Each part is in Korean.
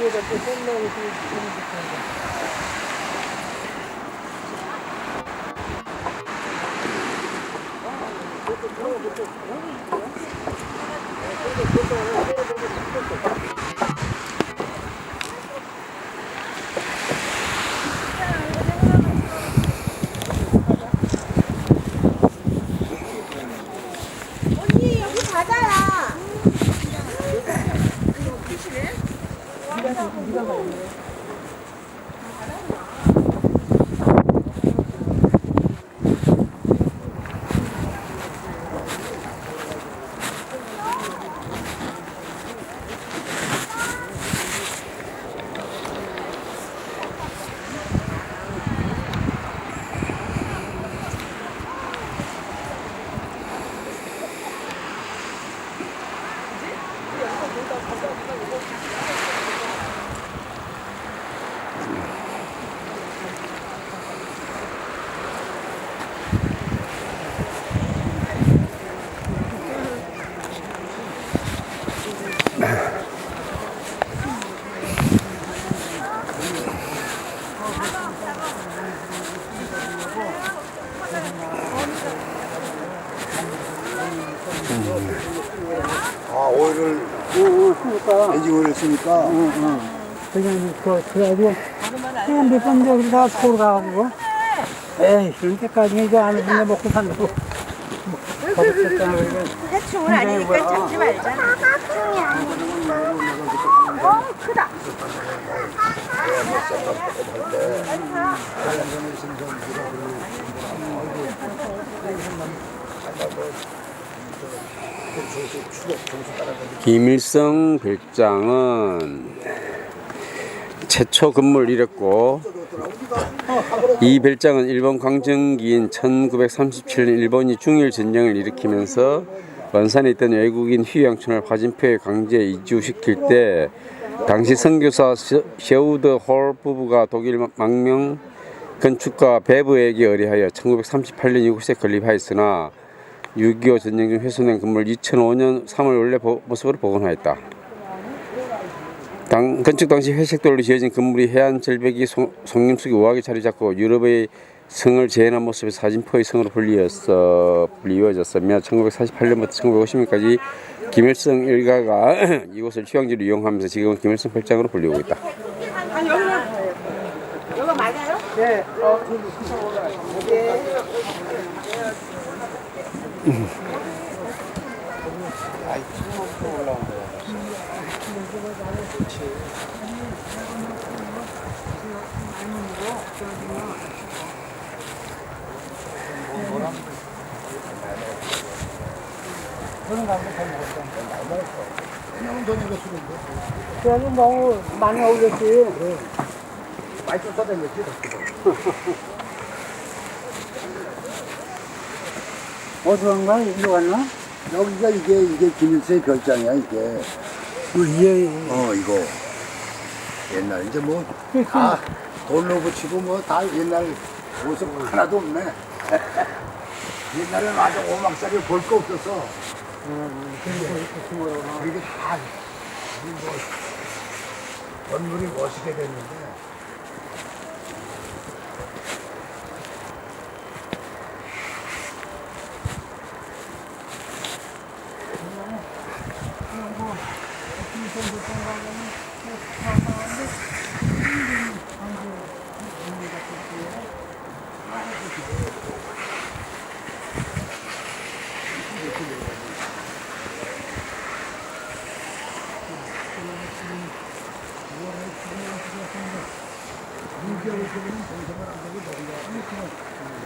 뒤에다 또 썸나고 또언 어, 그러니까 엔진 오일을 쓰니까. 그냥 그 그래가지고 그냥 몇번 저기 다 서울 가가지고 에이 이런 데까지 이제 안 해주면 먹고 산다고 해충은 아니니까 잡지 말자. 어 크다. 김일성 별장은 최초 건물을 잃었고 이 별장은 일본 광정기인 1937년 일본이 중일 전쟁을 일으키면서 원산에 있던 외국인 휴양촌을 화진표에 강제 이주시킬 때 당시 선교사 셔- 셔우드 홀 부부가 독일 망명 건축가 베브에게 의뢰하여 1938년 이곳에 건립하였으나 6.25 전쟁 중 훼손된 건물 2005년 3월 원래 보- 모습으로 복원하였다. 당, 건축 당시 회색돌로 지어진 건물이 해안 절벽이 송, 송림속에 우아하게 자리 잡고 유럽의 성을 재현한 모습의 사진포의 성으로 불리었어, 불리워졌으며 1948년부터 1950년까지 김일성 일가가 이곳을 휴양지로 이용하면서 지금은 김일성 별장으로 불리고 있다. 이거 맞아요? 네 어, 그래도 너무 많이 올렸지 많이 쫓아다녔지, 어디 간 거야? 이리로 갔나? 여기가 이게, 이게 김일성의 별장이야, 이게. 예, 어, 이거. 옛날, 이제 뭐, 다 돌로 붙이고 뭐, 다 옛날 모습 하나도 없네. 옛날에는 아주 오막살이 볼 거 없었어. 이게 다, 이 뭐, 건물이 멋있게 됐는데. 아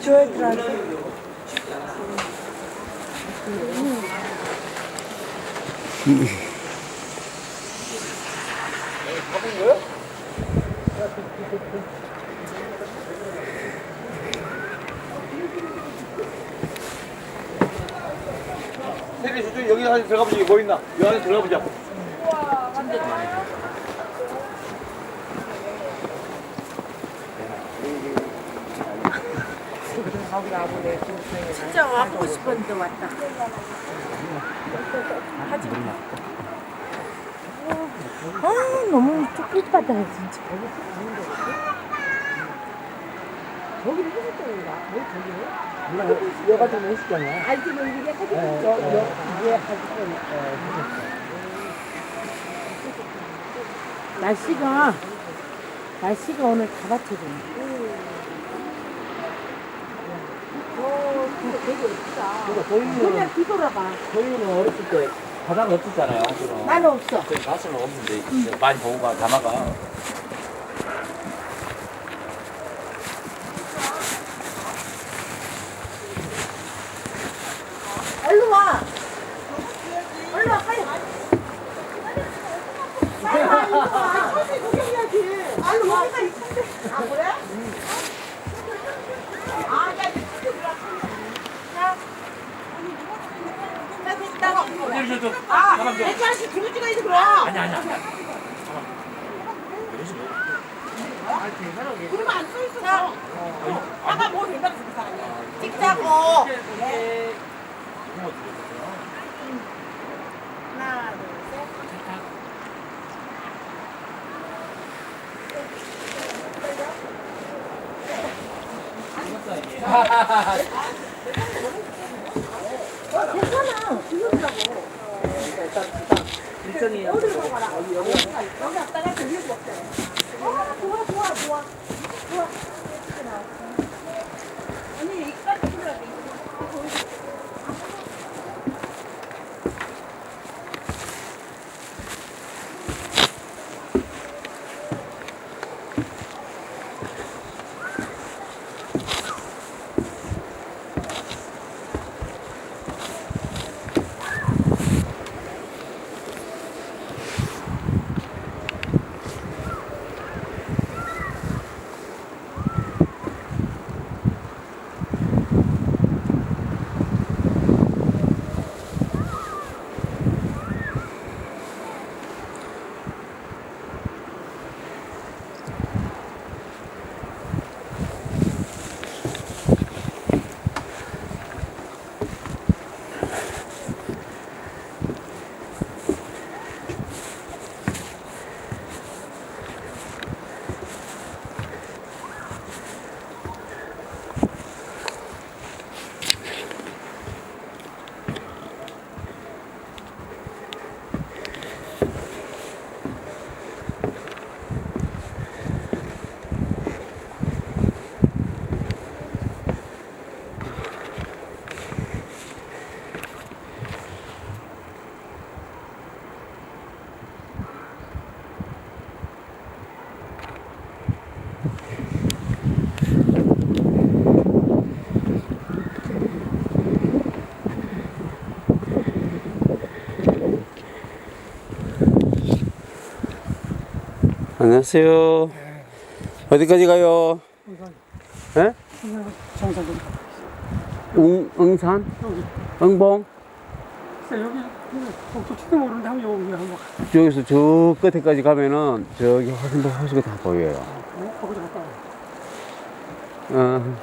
줘야 들어가서. 세리 저쪽 여기 안에 들어가 보자. 뭐 있나? 여기 안에 들어가 보자. 진짜 와보고 싶었는데 왔다. 하지 마. 아, 너무 쫓깃받아, 진짜. 여가 좀 했었잖아. 알지, 뭐 이게 마. 이게 하기 날씨가, 날씨가 오늘 다 받쳐주네. 그냥 뒤돌아봐. 저희는 어렸을 때 바다가 없었잖아요. 사실은. 나는 없어. 저희 가수는 없는데 이제 많이 보고 가 담아가. 얼른 와. 얼른 와, 빨리. 빨리 와, 이거 와. 천천히 구경해야지. 얼른 와. 아, 그래? 아, 나 이거 들어와. 자. 나 됐다. 저, 저, 저. 아. 애기 아저씨 뒤로 찍어야지, 그럼. 아니, 아니, 아니. 그러면 안 써있어. 아까 뭐 된다고 그 사람이. 찍자고. 네. 하나, 둘, 셋. 괜찮아. 비우려고. 일정이 어디로 가봐라. 여기 왔다가 저기 먹자. 아, 좋아, 좋아, 좋아. 좋아. 안녕하세요. 어디까지 가요? 예? 정상 응, 응산? 응봉? 여기 어떻게 모르는데 한번 여기 한번 저기서 저 끝에까지 가면은 저기 화산도 호수가 다 보여요. 거기 갔다 와. 어.